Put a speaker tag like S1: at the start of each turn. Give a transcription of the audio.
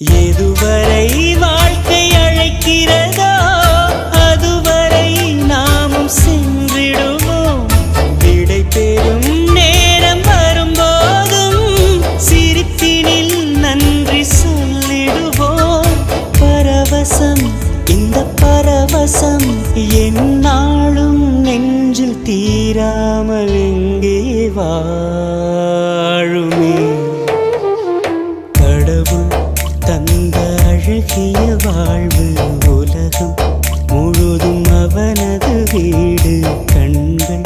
S1: எதுவரை வாழ்க்கை அழைக்கிறதோ அதுவரை நாமும் சென்றிடுவோம் விடை பெறும் நேரம் வரும்போதும் சிரிப்பினில் நன்றி சொல்லிடுவோம். பரவசம் இந்த பரவசம் என்னாலும் நெஞ்சில் தீராமல் எங்கே வா? வாழ்வு உலகம் முழுதும் அவனது வீடு கண்கள்